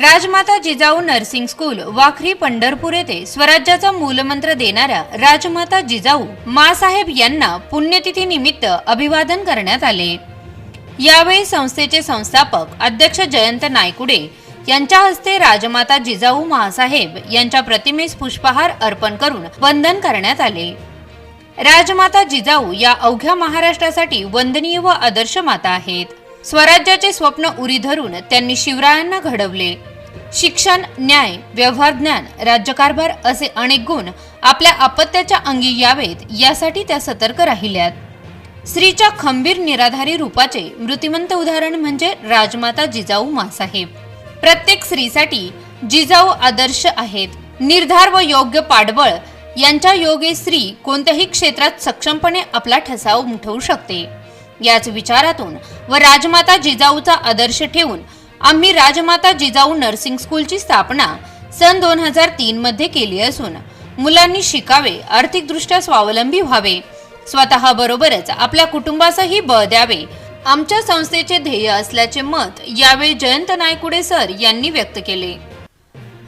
राजमाता Jijau nursing school Wakhari Pandharpur येथे स्वराज्याचा मूलमंत्र देणाऱ्या राजमाता जिजाऊ मासाहेब यांना पुण्यतिथी निमित्त अभिवादन करण्यात आले. यावेळी संस्थेचे संस्थापक अध्यक्ष जयंत नायकुडे यांच्या हस्ते राजमाता जिजाऊ महासाहेब यांच्या प्रतिमेस पुष्पहार अर्पण करून वंदन करण्यात आले. राजमाता जिजाऊ या अवघ्या महाराष्ट्रासाठी वंदनीय व आदर्श माता आहेत. स्वराज्याचे स्वप्न उरी धरून त्यांनी शिवरायांना घडवले. शिक्षण न्याय व्यवहार ज्ञान राज्यकारभार असे अनेक गुण आपल्या अपत्याच्या अंगी यावेत यासाठी त्या सतर्क राहिल्यात. स्त्रीच्या खंबीर निराधारी रूपाचे मृतिमंत उदाहरण म्हणजे राजमाता जिजाऊ मासाहेब. प्रत्येक स्त्रीसाठी जिजाऊ आदर्श आहेत. निर्धार व योग्य पाठबळ यांच्या योगे स्त्री कोणत्याही क्षेत्रात सक्षमपणे आपला ठसा उमटवू शकते. याच विचारातून व राजमाता जिजाऊचा आदर्श ठेवून आम्ही राजमाता जिजाऊ नर्सिंग स्कूलची स्थापना सन दोन हजार तीन मध्ये केली असून मुलांनी शिकावे आर्थिकदृष्ट्या स्वावलंबी व्हावे. स्वतः बरोबरच आपल्या कुटुंबासही बळ द्यावे. आमच्या संस्थेचे ध्येय असल्याचे मत यावेळी जयंत नायकुडे सर यांनी व्यक्त केले.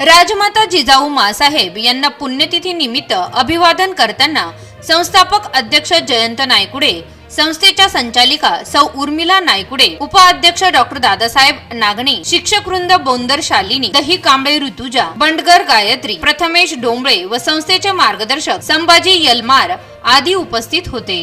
राजमाता जिजाऊ मासाहेब यांना पुण्यतिथी निमित्त अभिवादन करताना संस्थापक अध्यक्ष जयंत नायकुडे संस्थेच्या संचालिका सौ उर्मिला नायकुडे उपाध्यक्ष डॉक्टर दादासाहेब नागणे शिक्षक वृंद बोंदर शालिनी दही कांबळे ऋतुजा बंडगर गायत्री प्रथमेश डोंबळे व संस्थेचे मार्गदर्शक संभाजी यलमार आदी उपस्थित होते.